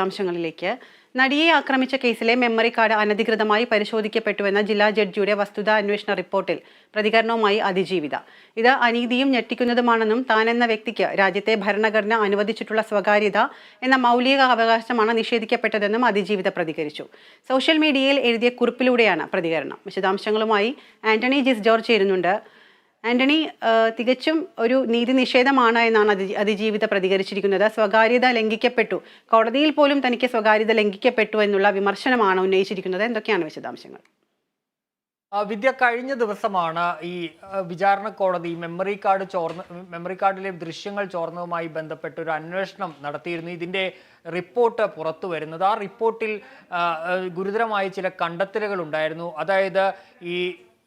വിശദാംശങ്ങളിലേക്ക്. നടിയെ ആക്രമിച്ച കേസിലെ മെമ്മറി കാർഡ് അനധികൃതമായി പരിശോധിക്കപ്പെട്ടുവെന്ന ജില്ലാ ജഡ്ജിയുടെ വസ്തുതാ അന്വേഷണ റിപ്പോർട്ടിൽ പ്രതികരണവുമായി അതിജീവിത. ഇത് അനീതിയും ഞെട്ടിക്കുന്നതുമാണെന്നും താനെന്ന വ്യക്തിക്ക് രാജ്യത്തെ ഭരണഘടന അനുവദിച്ചിട്ടുള്ള സ്വകാര്യത എന്ന മൗലിക അവകാശമാണ് നിഷേധിക്കപ്പെട്ടതെന്നും അതിജീവിത പ്രതികരിച്ചു. സോഷ്യൽ മീഡിയയിൽ എഴുതിയ കുറിപ്പിലൂടെയാണ് പ്രതികരണം. വിശദാംശങ്ങളുമായി ആന്റണി ജിസ് ജോർജ് ചേരുന്നുണ്ട്. ആന്റണി തികച്ചും ഒരു നീതി നിഷേധമാണ് എന്നാണ് അതി അതിജീവിത പ്രതികരിച്ചിരിക്കുന്നത്. സ്വകാര്യത ലംഘിക്കപ്പെട്ടു. കോടതിയിൽ പോലും തനിക്ക് സ്വകാര്യത ലംഘിക്കപ്പെട്ടു എന്നുള്ള വിമർശനമാണ് ഉന്നയിച്ചിരിക്കുന്നത്. എന്തൊക്കെയാണ് വിശദാംശങ്ങൾ? വിദ്യ കഴിഞ്ഞ ദിവസമാണ് ഈ വിചാരണ കോടതി മെമ്മറി കാർഡ് ചോർന്ന് മെമ്മറി കാർഡിലെ ദൃശ്യങ്ങൾ ചോർന്നതുമായി ബന്ധപ്പെട്ട് ഒരു അന്വേഷണം നടത്തിയിരുന്നു. ഇതിന്റെ റിപ്പോർട്ട് പുറത്തു വരുന്നത്. ആ റിപ്പോർട്ടിൽ ഗുരുതരമായ ചില കണ്ടെത്തലുകൾ ഉണ്ടായിരുന്നു. അതായത് ഈ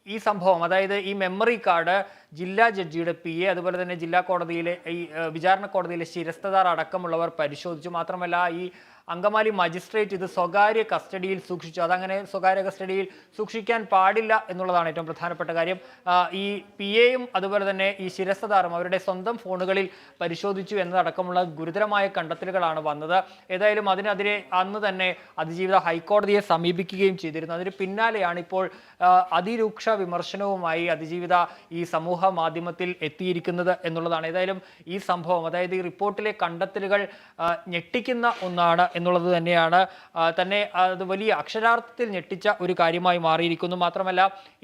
ഈ സംഭവം അതായത് ഈ മെമ്മറി കാർഡ് ജില്ലാ ജഡ്ജിയുടെ പി എ അതുപോലെ തന്നെ ജില്ലാ കോടതിയിലെ ഈ വിചാരണ കോടതിയിലെ ശിരസ്തദാർ അടക്കമുള്ളവർ പരിശോധിച്ചു. മാത്രമല്ല ഈ അങ്കമാലി മജിസ്ട്രേറ്റ് ഇത് സ്വകാര്യ കസ്റ്റഡിയിൽ സൂക്ഷിച്ചു. അതങ്ങനെ സ്വകാര്യ കസ്റ്റഡിയിൽ സൂക്ഷിക്കാൻ പാടില്ല എന്നുള്ളതാണ് ഏറ്റവും പ്രധാനപ്പെട്ട കാര്യം. ഈ പി എയും അതുപോലെ തന്നെ ഈ ശിരസ്തദാറും അവരുടെ സ്വന്തം ഫോണുകളിൽ പരിശോധിച്ചു എന്നതടക്കമുള്ള ഗുരുതരമായ കണ്ടെത്തലുകളാണ് വന്നത്. ഏതായാലും അതിനെതിരെ അന്ന് തന്നെ അതിജീവിത ഹൈക്കോടതിയെ സമീപിക്കുകയും ചെയ്തിരുന്നു. അതിന് പിന്നാലെയാണ് ഇപ്പോൾ അതിരൂക്ഷ വിമർശനവുമായി അതിജീവിത ഈ സമൂഹ മാധ്യമത്തിൽ എത്തിയിരിക്കുന്നത് എന്നുള്ളതാണ്. ഏതായാലും ഈ സംഭവം അതായത് ഈ റിപ്പോർട്ടിലെ കണ്ടെത്തലുകൾ ഞെട്ടിക്കുന്ന ഒന്നാണ് എന്നുള്ളത് തന്നെയാണ്. തന്നെ അത് വലിയ അക്ഷരാർത്ഥത്തിൽ ഞെട്ടിച്ച ഒരു കാര്യമായി മാറിയിരിക്കുന്നു. മാത്രമല്ല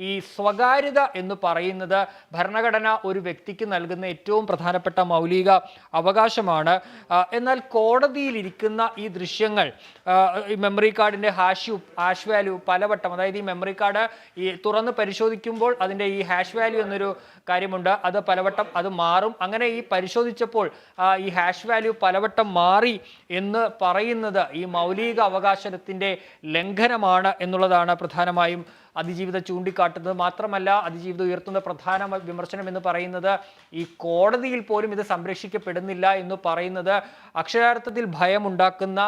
ഈ സ്വകാര്യത എന്ന് പറയുന്നത് ഭരണഘടന ഒരു വ്യക്തിക്ക് നൽകുന്ന ഏറ്റവും പ്രധാനപ്പെട്ട മൗലിക അവകാശമാണ്. എന്നാൽ കോടതിയിലിരിക്കുന്ന ഈ ദൃശ്യങ്ങൾ ഈ മെമ്മറി കാർഡിന്റെ ഹാഷ് ഹാഷ് വാല്യൂ പലവട്ടം അതായത് ഈ മെമ്മറി കാർഡ് ഈ തുറന്ന് പരിശോധിക്കുമ്പോൾ അതിന്റെ ഈ ഹാഷ് വാല്യൂ എന്നൊരു കാര്യമുണ്ട്. അത് പലവട്ടം അത് മാറും. അങ്ങനെ ഈ പരിശോധിച്ചപ്പോൾ ഈ ഹാഷ് വാല്യൂ പലവട്ടം മാറി എന്ന് പറയുന്നത് ഈ മൗലിക അവകാശത്തിന്റെ ലംഘനമാണ് എന്നുള്ളതാണ് പ്രധാനമായും അതിജീവിത ചൂണ്ടിക്കാട്ടുന്നത് മാത്രമല്ല അതിജീവിത ഉയർത്തുന്ന പ്രധാന വിമർശനം എന്ന് പറയുന്നത് ഈ കോടതിയിൽ പോലും ഇത് സംരക്ഷിക്കപ്പെടുന്നില്ല എന്ന് പറയുന്നത് അക്ഷരാർത്ഥത്തിൽ ഭയമുണ്ടാക്കുന്ന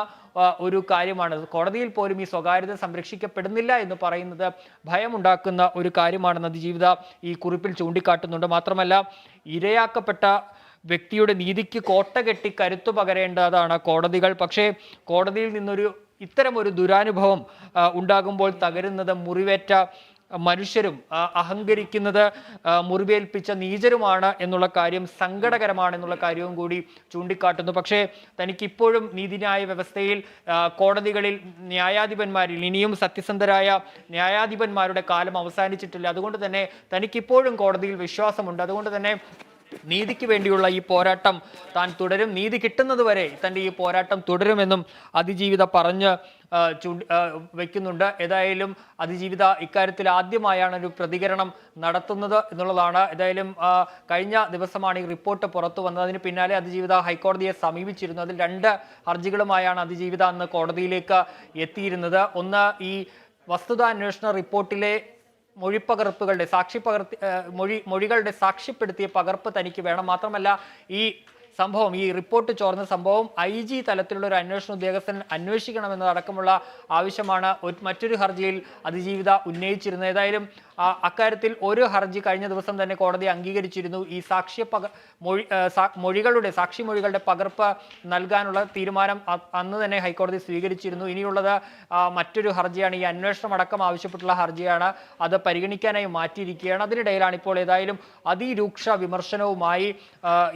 ഒരു കാര്യമാണ്. കോടതിയിൽ പോലും ഈ സ്വകാര്യത സംരക്ഷിക്കപ്പെടുന്നില്ല എന്ന് പറയുന്നത് ഭയമുണ്ടാക്കുന്ന ഒരു കാര്യമാണെന്ന് അതിജീവിത ഈ കുറിപ്പിൽ ചൂണ്ടിക്കാട്ടുന്നുണ്ട്. മാത്രമല്ല ഇരയാക്കപ്പെട്ട വ്യക്തിയുടെ നീതിക്ക് കോട്ട കെട്ടി കരുത്തു പകരേണ്ടതാണ് കോടതികൾ. പക്ഷേ കോടതിയിൽ നിന്നൊരു ഇത്തരം ഒരു ദുരാനുഭവം ഉണ്ടാകുമ്പോൾ തകരുന്നത് മുറിവേറ്റ മനുഷ്യരും അഹങ്കരിക്കുന്നത് മുറിവേൽപ്പിച്ച നീചരുമാണ് എന്നുള്ള കാര്യം സങ്കടകരമാണ് എന്നുള്ള കാര്യവും കൂടി ചൂണ്ടിക്കാട്ടുന്നു. പക്ഷേ തനിക്കിപ്പോഴും നീതിന്യായ വ്യവസ്ഥയിൽ കോടതികളിൽ ന്യായാധിപന്മാരിൽ ഇനിയും സത്യസന്ധരായ ന്യായാധിപന്മാരുടെ കാലം അവസാനിച്ചിട്ടില്ല. അതുകൊണ്ട് തന്നെ തനിക്കിപ്പോഴും കോടതിയിൽ വിശ്വാസമുണ്ട്. അതുകൊണ്ട് തന്നെ നീതിക്ക് വേണ്ടിയുള്ള ഈ പോരാട്ടം താൻ തുടരും. നീതി കിട്ടുന്നത് വരെ തന്റെ ഈ പോരാട്ടം തുടരുമെന്നും അതിജീവിത പറഞ്ഞ് ചൂണ്ടി വയ്ക്കുന്നുണ്ട് ഏതായാലും അതിജീവിത ഇക്കാര്യത്തിൽ ആദ്യമായാണ് ഒരു പ്രതികരണം നടത്തുന്നത് എന്നുള്ളതാണ്. ഏതായാലും കഴിഞ്ഞ ദിവസമാണ് ഈ റിപ്പോർട്ട് പുറത്തു വന്നത്. അതിന് പിന്നാലെ അതിജീവിത ഹൈക്കോടതിയെ സമീപിച്ചിരുന്നു. അതിൽ രണ്ട് ഹർജികളുമായാണ് അതിജീവിത അന്ന് കോടതിയിലേക്ക് എത്തിയിരുന്നത്. ഒന്ന് ഈ വസ്തുതാന്വേഷണ റിപ്പോർട്ടിലെ മൊഴിപ്പകർപ്പുകളുടെ സാക്ഷി പകർത്തി മൊഴി മൊഴികളുടെ സാക്ഷ്യപ്പെടുത്തിയ പകർപ്പ് തനിക്ക് വേണം. മാത്രമല്ല ഈ സംഭവം ഈ റിപ്പോർട്ട് ചോർന്ന സംഭവം ഐ ജി തലത്തിലുള്ള ഒരു അന്വേഷണ ഉദ്യോഗസ്ഥൻ അന്വേഷിക്കണമെന്നതടക്കമുള്ള ആവശ്യമാണ്. മറ്റൊരു ഹർജിയിൽ അതിജീവിത ഉന്നയിച്ചിരുന്നത് ഏതായാലും അക്കാര്യത്തിൽ ഒരു ഹർജി കഴിഞ്ഞ ദിവസം തന്നെ കോടതി അംഗീകരിച്ചിരുന്നു. ഈ സാക്ഷ്യ പക മൊഴി മൊഴികളുടെ സാക്ഷി മൊഴികളുടെ പകർപ്പ് നൽകാനുള്ള തീരുമാനം അന്ന് തന്നെ ഹൈക്കോടതി സ്വീകരിച്ചിരുന്നു. ഇനിയുള്ളത് മറ്റൊരു ഹർജിയാണ്. ഈ അന്വേഷണം അടക്കം ആവശ്യപ്പെട്ടുള്ള ഹർജിയാണ്. അത് പരിഗണിക്കാനായി മാറ്റിയിരിക്കുകയാണ്. അതിനിടയിലാണ് ഇപ്പോൾ ഏതായാലും അതിരൂക്ഷ വിമർശനവുമായി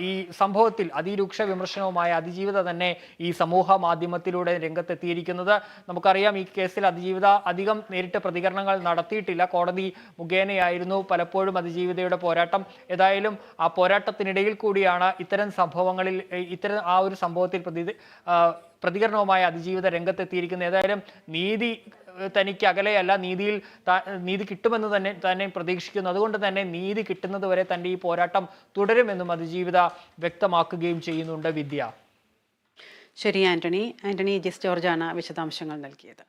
ഈ സംഭവത്തിൽ അതിരൂക്ഷ വിമർശനവുമായി അതിജീവിത തന്നെ ഈ സമൂഹ മാധ്യമത്തിലൂടെ രംഗത്തെത്തിയിരിക്കുന്നത്. നമുക്കറിയാം ഈ കേസിൽ അതിജീവിത അധികം നേരിട്ട് പ്രതികരണങ്ങൾ നടത്തിയിട്ടില്ല. കോടതി മുഖേനയായിരുന്നു പലപ്പോഴും അതിജീവിതയുടെ പോരാട്ടം. ഏതായാലും ആ പോരാട്ടത്തിനിടയിൽ കൂടിയാണ് ഇത്തരം സംഭവങ്ങളിൽ ഇത്തരം ആ ഒരു സംഭവത്തിൽ പ്രതി പ്രതികരണവുമായ അതിജീവിത രംഗത്തെത്തിയിരിക്കുന്നത്. ഏതായാലും നീതി തനിക്ക് അകലെയല്ല നീതിയിൽ നീതി കിട്ടുമെന്ന് തന്നെ തന്നെ പ്രതീക്ഷിക്കുന്നു. അതുകൊണ്ട് തന്നെ നീതി കിട്ടുന്നത് വരെ തന്റെ ഈ പോരാട്ടം തുടരുമെന്നും അതിജീവിത വ്യക്തമാക്കുകയും ചെയ്യുന്നുണ്ട് വിദ്യ. ശരി ആന്റണി. ആന്റണി ജിസ് ജോർജാണ് വിശദാംശങ്ങൾ നൽകിയത്.